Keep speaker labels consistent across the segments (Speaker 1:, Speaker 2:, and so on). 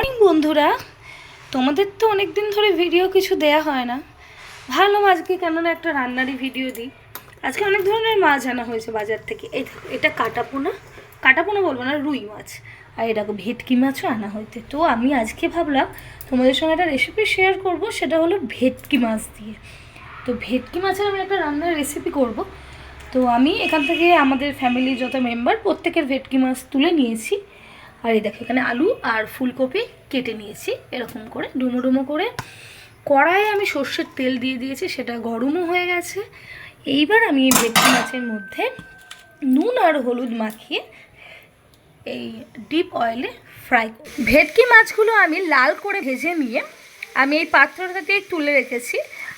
Speaker 1: Morning বন্ধুরা। তোমাদের তো অনেক দিন ধরে ভিডিও কিছু দেয়া হয় না। ভালো, আজকে কেননা একটা রান্নারই ভিডিও দিই। আজকে অনেক ধরনের মাছ আনা হয়েছে বাজার থেকে। এই এটা কাটাপোনা। কাটাপোনা বলব না, রুই মাছ। আর এটা ভেটকি মাছও আনা হয়েছে। তো আমি আজকে ভাবলাম, তোমাদের সঙ্গে একটা রেসিপি শেয়ার করব, সেটা হলো ভেটকি মাছ দিয়ে। তো ভেটকি মাছের আমি একটা রান্নার রেসিপি করব। তো আমি এখান থেকে আমাদের ফ্যামিলির যত মেম্বার প্রত্যেকের ভেটকি মাছ তুলে নিয়েছি। আর এই দেখো, এখানে আলু আর ফুলকপি কেটে নিয়েছি, এরকম করে, ডুমো ডুমো করে। কড়াইয়ে আমি সর্ষের তেল দিয়ে দিয়েছি, সেটা গরমও হয়ে গেছে। এইবার আমি এই ভেটকি মাছের মধ্যে নুন আর হলুদ মাখিয়ে এই ডিপ অয়েলে ফ্রাই ভেটকি মাছগুলো আমি লাল করে ভেজে নিয়ে আমি এই পাত্রটাতে তুলে রেখেছি।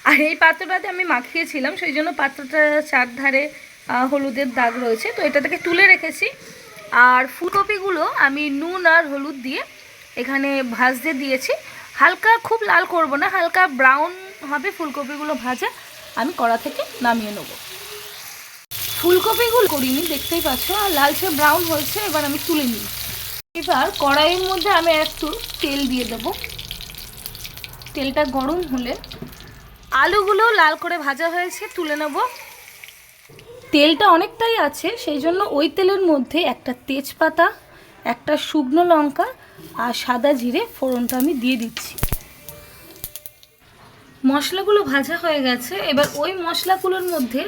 Speaker 1: আর এই পাত্রটাতে আমি মাখিয়েছিলাম, সেই জন্য পাত্রটা চারধারে হলুদের দাগ রয়েছে। তো এটা থেকে তুলে রেখেছি। আর ফুলকপিগুলো আমি নুন আর হলুদ দিয়ে এখানে ভাজতে দিয়েছি। হালকা খুব লাল করব না, হালকা ব্রাউন হবে ফুলকপিগুলো ভাজা। আমি কড়া থেকে নামিয়ে নেব। ফুলকপিগুলো করিনি, দেখতেই পাচ্ছ, আর লালচে ব্রাউন হয়েছে, এবার আমি তুলে নিই। এবার কড়াইয়ের মধ্যে আমি একটু তেল দিয়ে দেবো। তেলটা গরম হলে আলুগুলো লাল করে ভাজা হয়েছে, তুলে নেব। তেলটা অনেকটাই আছে, সেই জন্য ওই তেলের মধ্যে একটা তেজপাতা, একটা শুকনো লঙ্কা আর সাদা জিরে ফোড়নটা আমি দিয়ে দিচ্ছি। মশলাগুলো ভাজা হয়ে গেছে, এবার ওই মশলাগুলোর মধ্যে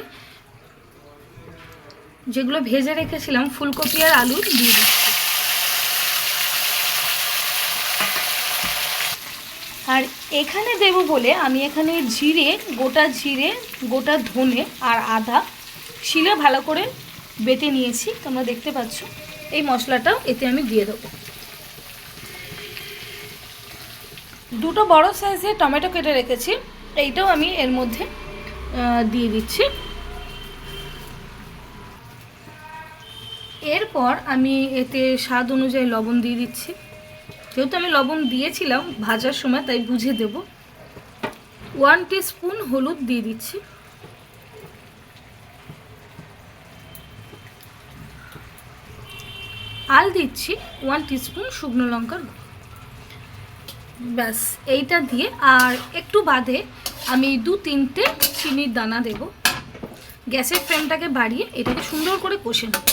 Speaker 1: যেগুলো ভেজে রেখেছিলাম, ফুলকপি আর আলু দিয়ে দিচ্ছি। আর এখানে দেব বলে আমি এখানে জিরে, গোটা জিরে, গোটা ধনে আর আদা শিলে ভালো করে বেটে নিয়েছি, তোমরা দেখতে পাচ্ছ। এই মশলাটাও এতে আমি দিয়ে দেবো। দুটো বড় সাইজে টমেটো কেটে রেখেছি, এইটাও আমি এর মধ্যে দিয়ে দিচ্ছি। এরপর আমি এতে স্বাদ অনুযায়ী লবণ দিয়ে দিচ্ছি। যেহেতু আমি লবণ দিয়েছিলাম ভাজার সময়, তাই বুঝে দেব। ওয়ান স্পুন হলুদ দিয়ে দিচ্ছি। আল দিচ্ছি ওয়ান স্পুন শুকনো লঙ্কার ব্যাস, এইটা দিয়ে, আর একটু বাদে আমি দু তিনটে চিনির দানা দেব। গ্যাসের ফ্লেমটাকে বাড়িয়ে এটাকে সুন্দর করে কষে নেব।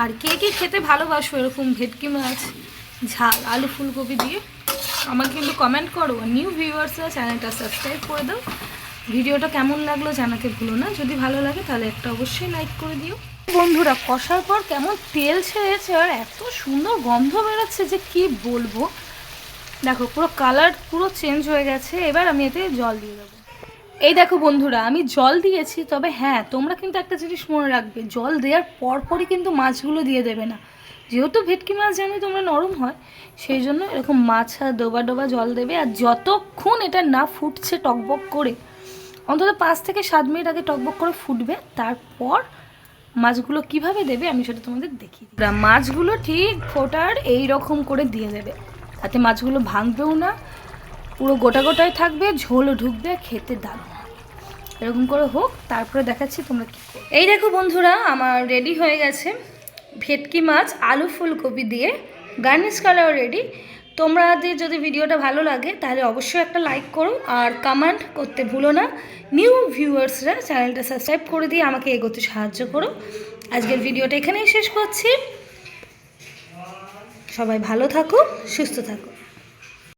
Speaker 1: আর কে কে খেতে ভালোবাসো এরকম ভেটকি মাছ, ঝাল, আলু ফুলকপি দিয়ে, আমাকে কিন্তু কমেন্ট করো। নিউ ভিউয়ার্সরা চ্যানেলটা সাবস্ক্রাইব করে দাও। ভিডিওটা কেমন লাগল জানাতে ভুলো না। যদি ভালো লাগে তাহলে একটা অবশ্যই লাইক করে দিও। বন্ধুরা, কষার পর কেমন তেল ছেড়েছে আর এত সুন্দর গন্ধ বেরোচ্ছে যে কি বলব। দেখো, পুরো কালার পুরো চেঞ্জ হয়ে গেছে। এবার আমি এতে জল দিয়ে দেবো। এই দেখো বন্ধুরা, আমি জল দিয়েছি, তবে হ্যাঁ তোমরা কিন্তু একটা জিনিস মনে রাখবে, জল দেওয়ার পরপরই কিন্তু মাছগুলো দিয়ে দেবে না। যেহেতু ভেটকি মাছ জানি তোমরা নরম হয়, সেই জন্য এরকম মাছ, ডোবা ডোবা জল দেবে। আর যতক্ষণ এটা না ফুটছে টকবক করে অন্তত পাঁচ থেকে সাত মিনিট আগে টকবক করে ফুটবে, তারপর মাছগুলো কীভাবে দেবে আমি সেটা তোমাদের দিই। মাছগুলো ঠিক ফোটার এই রকম করে দিয়ে দেবে, তাতে মাছগুলো ভাঙবেও না, পুরো গোটা গোটায় থাকবে ঝোলও ঢুকবে, খেতে দারুণ এরকম করে হোক, তারপরে দেখাচ্ছি তোমরা কী এই দেখো বন্ধুরা, আমার রেডি হয়ে গেছে ভেটকি মাছ, আলু ফুলকপি দিয়ে গার্নিশ করাও রেডি তোমাদের যদি ভিডিওটা ভালো লাগে, তাহলে অবশ্যই একটা লাইক করো আর কমেন্ট করতে ভুলো না। নিউ ভিউয়ার্সরা চ্যানেলটা সাবস্ক্রাইব করে দিয়ে আমাকে এগোতে সাহায্য করো। আজকের ভিডিওটা এখানেই শেষ করছি। সবাই ভালো থাকো, সুস্থ থাকো।